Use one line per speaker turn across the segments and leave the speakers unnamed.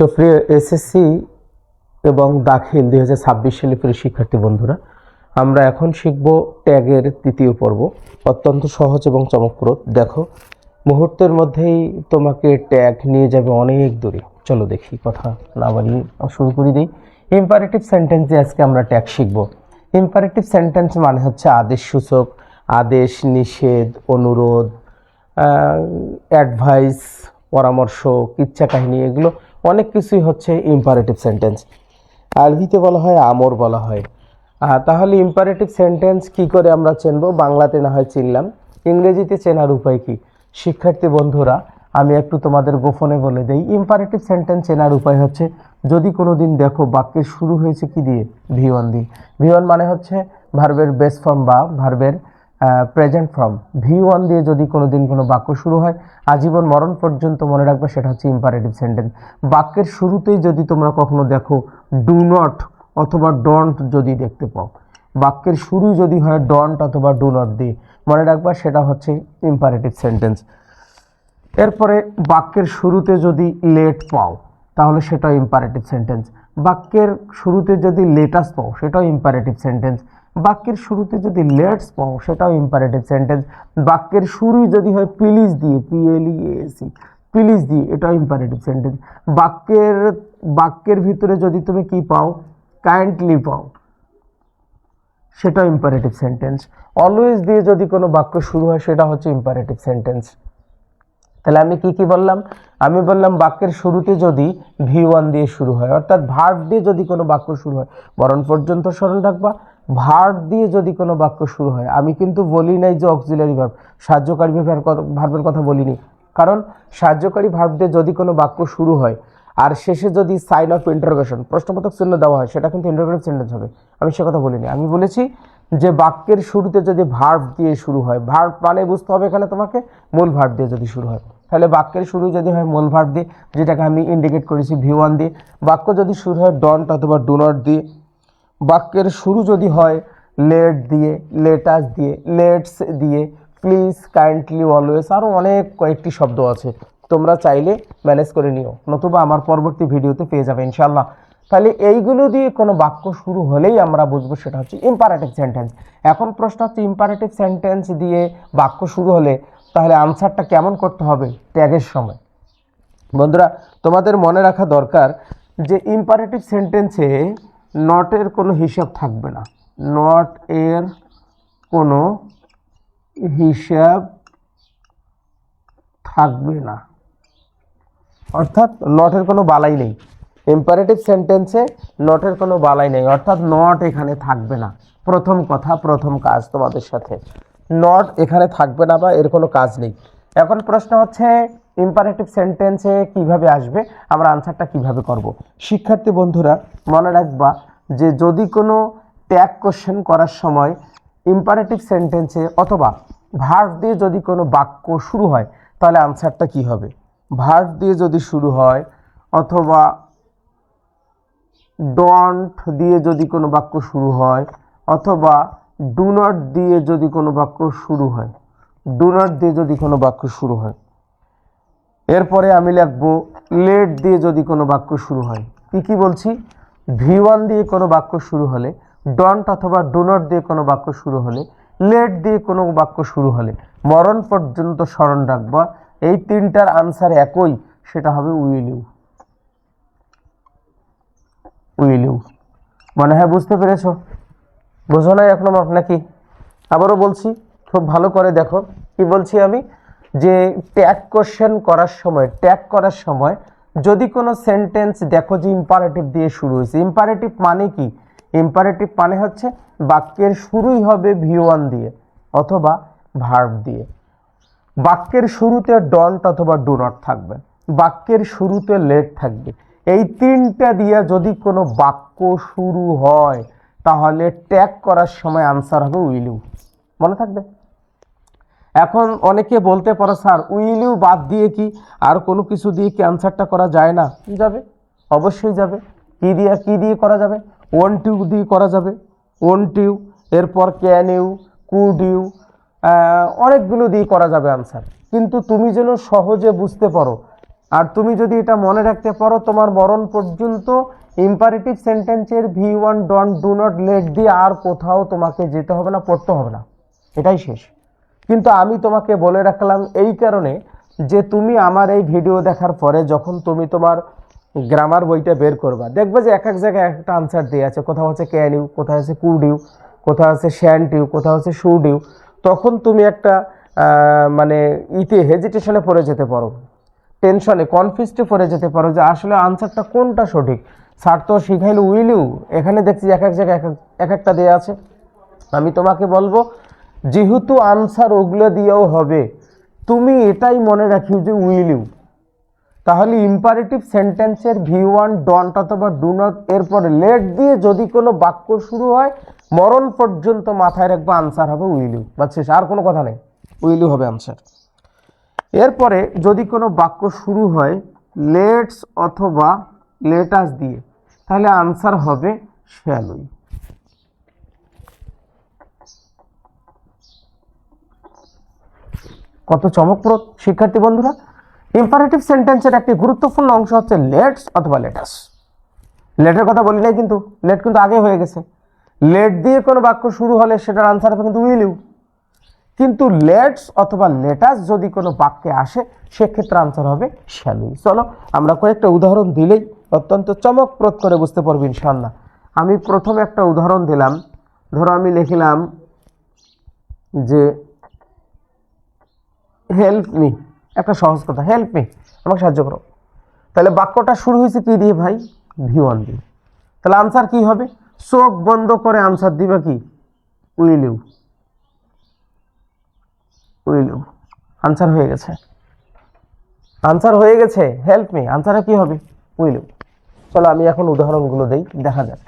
সুপ্রিয় এসএসসি এবং দাখিল দুই হাজার ছাব্বিশ সালে প্রিয় শিক্ষার্থী বন্ধুরা, আমরা এখন শিখব ট্যাগের তৃতীয় পর্ব। অত্যন্ত সহজ এবং চমকপ্রদ। দেখো, মুহূর্তের মধ্যেই তোমাকে ট্যাগ নিয়ে যাবে অনেক দূরে। চলো দেখি, কথা না বাড়িয়ে শুরু করে দিই। ইম্পারেটিভ সেন্টেন্সে আজকে আমরা ট্যাগ শিখব। ইম্পারেটিভ সেন্টেন্স মানে হচ্ছে আদেশ সূচক, আদেশ, নিষেধ, অনুরোধ অ্যাডভাইস, পরামর্শ কিচ্ছা কাহিনী, এগুলো অনেক কিছুই হচ্ছে ইম্পারেটিভ সেন্টেন্স আরবিতে বলা হয় আমর বলা হয়। তাহলে ইম্পারেটিভ সেন্টেন্স কি করে আমরা চিনব? বাংলাতে না হয় চিনলাম। ইংরেজিতে চেনার উপায় কি? শিক্ষার্থী বন্ধুরা, আমি একটু তোমাদের গোপনে বলে দেই ইম্পারেটিভ সেন্টেন্স চেনার উপায় হচ্ছে, যদি কোনো দিন দেখো বাক্যের শুরু হয়েছে কি দিয়ে? ভি ওয়ান দিয়ে। ভি ওয়ান মানে হচ্ছে ভার্বের বেস ফর্ম বা ভার্বের প্রেজেন্ট ফর্ম ভি ওয়ান দিয়ে যদি কোনো দিন কোনো বাক্য শুরু হয়, আজীবন মরণ পর্যন্ত মনে রাখবে, সেটা হচ্ছে ইম্পারেটিভ সেন্টেন্স বাক্যের শুরুতেই যদি তোমরা কখনো দেখো ডু নট অথবা ডন্ট যদি দেখতে পাও, বাক্যের শুরু যদি হয় ডন্ট অথবা ডু নট দিয়ে, মনে রাখবা সেটা হচ্ছে ইম্পারেটিভ সেন্টেন্স এরপরে বাক্যের শুরুতে যদি লেট পাও, তাহলে সেটাও ইম্পারেটিভ সেন্টেন্স বাক্যের শুরুতে যদি লেটাস পাও, সেটাও ইম্পারেটিভ সেন্টেন্স বাক্যের শুরুতে যদি লেটস পাও, সেটাও ইম্পারেটিভ সেন্টেন্স বাক্যের শুরুই যদি হয় প্লিজ দিয়ে পিএলইএসি প্লিজ দিয়ে, এটাও ইম্পারেটিভ সেন্টেন্স বাক্যের বাক্যের ভিতরে যদি তুমি কি পাও কাইন্ডলি পাও, সেটাও ইম্পারেটিভ সেন্টেন্স অলওয়েজ দিয়ে যদি কোনো বাক্য শুরু হয়, সেটা হচ্ছে ইম্পারেটিভ সেন্টেন্স তাহলে আমি কি কি বললাম? আমি বললাম বাক্যের শুরুতে যদি ভি ওয়ান দিয়ে শুরু হয়, অর্থাৎ ভার্ব দিয়ে যদি কোনো বাক্য শুরু হয়, বরণ পর্যন্ত স্মরণ রাখবা। ভার্ব দিয়ে যদি কোনো বাক্য শুরু হয়, আমি কিন্তু বলি নাই যে অক্সিলারি ভার্ব সাহায্যকারী ভার্বের কথা বলিনি। কারণ সাহায্যকারী ভার্ব দিয়ে যদি কোনো বাক্য শুরু হয়, আর শেষে যদি সাইন অফ ইন্টারোগেশন প্রশ্নবোধক চিহ্ন দেওয়া হয়, সেটা কিন্তু ইন্টারোগেটিভ সেন্টেন্স হবে। আমি সে কথা বলিনি। আমি বলেছি যে বাক্যের শুরুতে যদি ভার্ব দিয়ে শুরু হয় ভার্ব মানে বুঝতে হবে এখানে তোমাকে মূল ভার্ব দিয়ে যদি শুরু হয়। তাহলে বাক্যের শুরু যদি হয় মূল ভার্ব দিয়ে, যেটাকে আমি ইন্ডিকেট করেছি ভি ওয়ান দিয়ে। বাক্য যদি শুরু হয় ডন্ট অথবা ডু নট দিয়ে। বাক্যের শুরু যদি হয় লেট দিয়ে লেটাস দিয়ে লেটস দিয়ে প্লিজ কাইন্ডলি অলওয়েজ আরও অনেক কয়েকটি শব্দ আছে। তোমরা চাইলে ম্যানেজ করে নিও। নতুবা আমার পরবর্তী ভিডিওতে পেয়ে যাবে ইনশাল্লাহ তাহলে এইগুলো দিয়ে কোনো বাক্য শুরু হলেই আমরা বুঝব সেটা হচ্ছে ইম্পারেটিভ সেন্টেন্স এখন প্রশ্ন হচ্ছে ইম্পারেটিভ সেন্টেন্স দিয়ে বাক্য শুরু হলে তাহলে আনসারটা কেমন করতে হবে ট্যাগের সময়? বন্ধুরা, তোমাদের মনে রাখা দরকার যে ইম্পারেটিভ সেন্টেন্সে নটের কোনো হিসাব থাকবে না। নট এর কোনো হিসাব থাকবে না। অর্থাৎ নটের কোনো বালাই নেই। ইম্পারেটিভ সেন্টেন্সে নটের কোনো বালাই নেই, অর্থাৎ নট এখানে থাকবে না। প্রথম কথা, প্রথম কাজ তোমাদের সাথে। নট এখানে থাকবে না বা এর কোনো কাজ নেই। এখন প্রশ্ন হচ্ছে ইম্পারেটিভ সেন্টেন্সে কীভাবে আসবে? আমরা আনসারটা কীভাবে করব? শিক্ষার্থী বন্ধুরা, মনে রাখবা যে যদি কোনো ট্যাগ কোশ্চেন করার সময় ইম্পারেটিভ সেন্টেন্সে অথবা ভার্ব দিয়ে যদি কোনো বাক্য শুরু হয়, তাহলে আনসারটা কি হবে? ভার্ব দিয়ে যদি শুরু হয়, অথবা ডন্ট দিয়ে যদি কোনো বাক্য শুরু হয় অথবা ডু নট দিয়ে যদি কোনো বাক্য শুরু হয় ডু নট দিয়ে যদি কোনো বাক্য শুরু হয়। এরপরে আমি লিখব লেট দিয়ে যদি কোনো বাক্য শুরু হয়। কি কি বলছি? ভি ওয়ান দিয়ে কোনো বাক্য শুরু হলে ডন্ট অথবা ডু নট দিয়ে কোনো বাক্য শুরু হলে লেট দিয়ে কোনো বাক্য শুরু হলে, মরণ পর্যন্ত স্মরণ রাখবা। এই তিনটার আনসার একই, সেটা হবে উইল ইউ উইল ইউ মনে হয়, বুঝতে পেরেছ? বোঝো নাই এখনও নাকি? আবারও বলছি, খুব ভালো করে দেখো। কি বলছি আমি? যে ট্যাগ কোশ্চেন করার সময় ট্যাগ করার সময় যদি কোনো সেন্টেন্স দেখো যে ইম্পারেটিভ দিয়ে শুরু হয়েছে। ইম্পারেটিভ মানে কি? ইম্পারেটিভ মানে হচ্ছে বাক্যের শুরুই হবে ভি ওয়ান দিয়ে অথবা ভার্ব দিয়ে। বাক্যের শুরুতে ডন্ট অথবা ডু নট থাকবে। বাক্যের শুরুতে লেট থাকবে। এই তিনটা দিয়ে যদি কোনো বাক্য শুরু হয়, তাহলে ট্যাগ করার সময় আনসার হবে উইল মনে থাকবে? এখন অনেকে বলতে পারো, স্যার উইল বাদ দিয়ে কি আর কোনো কিছু দিয়ে কি আনসারটা করা যায় না? যাবে, অবশ্যই যাবে। কি দিয়ে কি দিয়ে করা যাবে? ওয়ান টিউ দিয়ে করা যাবে। ওয়ান টিউ এরপর ক্যান ইউ কুড ইউ অনেকগুলো দিয়ে করা যাবে আনসার কিন্তু তুমি যেন সহজে বুঝতে পারো আর তুমি যদি এটা মনে রাখতে পারো, তোমার মরণ পর্যন্ত ইম্পারেটিভ সেন্টেন্সের V one don't do not let দিয়ে আর কোথাও তোমাকে যেতে হবে না, পড়তে হবে না। এটাই শেষ। কিন্তু আমি তোমাকে বলে রাখলাম এই কারণে যে তুমি আমার এই ভিডিও দেখার পরে যখন তুমি তোমার গ্রামার বইটা বের করবা, দেখবে যে এক এক জায়গায় একটা আনসার দিয়ে আছে। কোথাও হচ্ছে ক্যান ইউ কোথাও আছে কুড ইউ কোথাও আছে শ্যান্ট ইউ কোথাও আছে শুড ইউ তখন তুমি একটা মানে ইতে হেজিটেশনে পড়ে যেতে পারো। টেনশনে কনফিউজডে পড়ে যেতে পারো যে আসলে আনসারটা কোনটা সঠিক। স্যার তো শিখাইলো, উইল ইউ এখানে দেখছি এক এক জায়গায় এক এক- এক একটা দেওয়া আছে। আমি তোমাকে বলব, যেহেতু আনসার ওগুলো দিয়েও হবে, তুমি এটাই মনে রাখিও যে উইল। ইউ তাহলে ইম্পারেটিভ সেন্টেন্সের ভি ওয়ান ডন্ট অথবা ডু নট এরপরে লেট দিয়ে যদি কোনো বাক্য শুরু হয়, মরণ পর্যন্ত মাথায় রাখব আনসার হবে উইল। ইউ বা শেষ, আর কোনো কথা নেই। উইল ইউ হবে আনসার এরপরে যদি কোনো বাক্য শুরু হয়, লেটস অথবা লেটাস দিয়ে, তাহলে আনসার হবে শ্যালই কত চমকপ্রদ, শিক্ষার্থী বন্ধুরা। ইম্পারেটিভ সেন্টেন্সের একটি গুরুত্বপূর্ণ অংশ হচ্ছে লেটস অথবা লেটাস লেটের কথা বলি নাই কিন্তু, লেট কিন্তু আগে হয়ে গেছে। লেট দিয়ে কোনো বাক্য শুরু হলে সেটার আনসার হবে কিন্তু উইল ইউ কিন্তু লেটস অথবা লেটাস যদি কোনো বাক্যে আসে, সেক্ষেত্রে আনসার হবে শ্যালুই চলো, আমরা কয়েকটা উদাহরণ দিলেই অত্যন্ত চমকপ্রদ করে বুঝতে পারব ইনশাল্লাহ আমি প্রথমে একটা উদাহরণ দিলাম। ধরো, আমি লিখলাম যে হেল্প মি একটা সহজ কথা হেল্প মি আমাকে সাহায্য করো। তাহলে বাক্যটা শুরু হয়েছে কি দিয়ে ভাই? ভি ওয়ান দিয়ে। তাহলে আনসার কি হবে? চোখ বন্ধ করে আনসার দিবে কি? Will you will you answer হয়ে গেছে। আনসার হয়ে গেছে? হেল্প মি আনসারে কি হবে? উইল চলো আমি এখন উদাহরণগুলো দেই, দেখা যাক।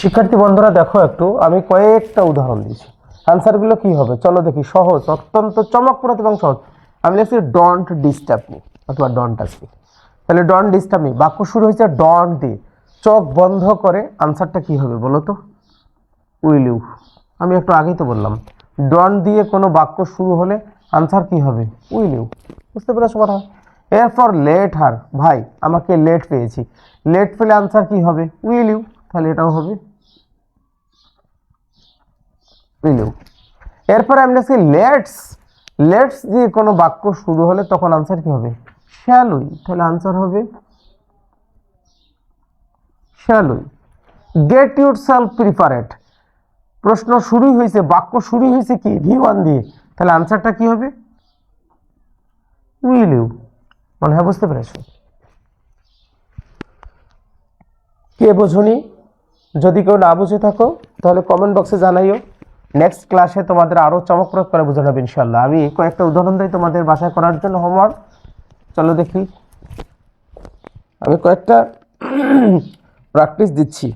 শিক্ষার্থী বন্ধুরা, দেখো একটু, আমি কয়েকটা উদাহরণ দিয়েছি। আনসারগুলো কি হবে? চলো দেখি, সহজ, অত্যন্ত চমকপ্রদ এবং সহজ। আমি লিখছি ডন্ট ডিস্টার্ব মি অথবা ডন্ট মি তাহলে ডন্ট ডিস্টার্ব মি বাক্য শুরু হয়েছে ডন্ট দিয়ে চোখ বন্ধ করে আনসারটা কি হবে বলো তো? উইল ইউ আমি একটু আগেই তো বললাম। ডন্ট দিয়ে কোনো বাক্য শুরু হলে আনসার কি হবে? উইল ইউ বুঝতে পেরেছ কথা? এরপর লেট হার ভাই, আমাকে লেট পেয়েছি। লেট পেলে আনসার কি হবে? উইল ইউ তাহলে এটাও হবে। ইউ এরপরে আমি লিখছি লেটস লেটস দিয়ে কোনো বাক্য শুরু হলে তখন আনসার কি হবে? শ্যালুই তাহলে আনসার হবে shall we get yourself prepared প্রশ্ন শুরুই হয়েছে, বাক্য শুরুই হয়েছে কি? ভি ওয়ান দিয়ে। তাহলে আনসারটা কি হবে? উইল ইউ মনে হয় বুঝতে পেরেছ? কে বোঝনি? যদি কেউ না বুঝে থাকো, তাহলে কমেন্ট বক্সে জানাইও। নেক্সট ক্লাসে তোমাদের আরও চমকপ্রদ করে বোঝানো হবে ইনশাল্লাহ আমি কয়েকটা উদাহরণ দিই তোমাদের বাসায় করার জন্য হোমওয়ার্ক চলো দেখি। আমি কয়েকটা প্র্যাকটিস দিচ্ছি।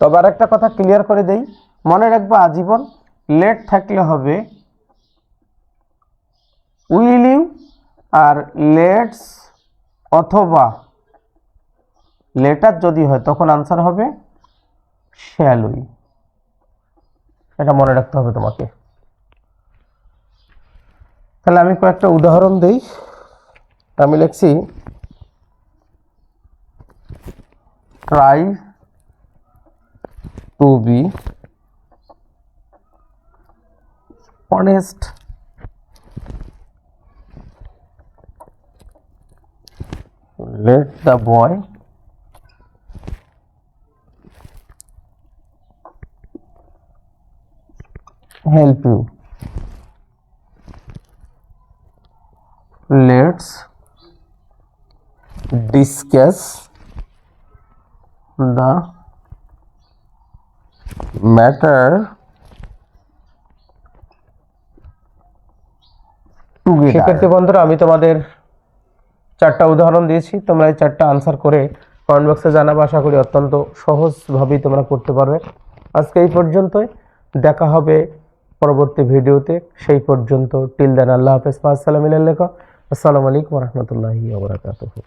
তবে আর একটা কথা ক্লিয়ার করে দেই। মনে রাখব, আজীবন লেট থাকলে হবে উইল ইউ আর লেটস অথবা লেটার যদি হয়, তখন আনসার হবে শ্যালুই এটা মনে রাখতে হবে তোমাকে। তাহলে আমি কয়েকটা উদাহরণ দেই। আমি লিখছি try to be honest. Let the boy help you. Let's discuss the matter শিক্ষার্থী বন্ধুরা, আমি তোমাদের চারটা উদাহরণ দিয়েছি। তোমরা এই চারটা আনসার করে কমেন্ট বক্সে জানাব। আশা করি অত্যন্ত সহজভাবেই তোমরা করতে পারবে। আজকে এই পর্যন্তই। দেখা হবে পরবর্তী ভিডিওতে সেই পর্যন্ত টিল দেন আল্লাহ হাফেজ মা লেখা আসসালামু আলাইকুম রহমতুল্লাহি ওবরাকাতুহু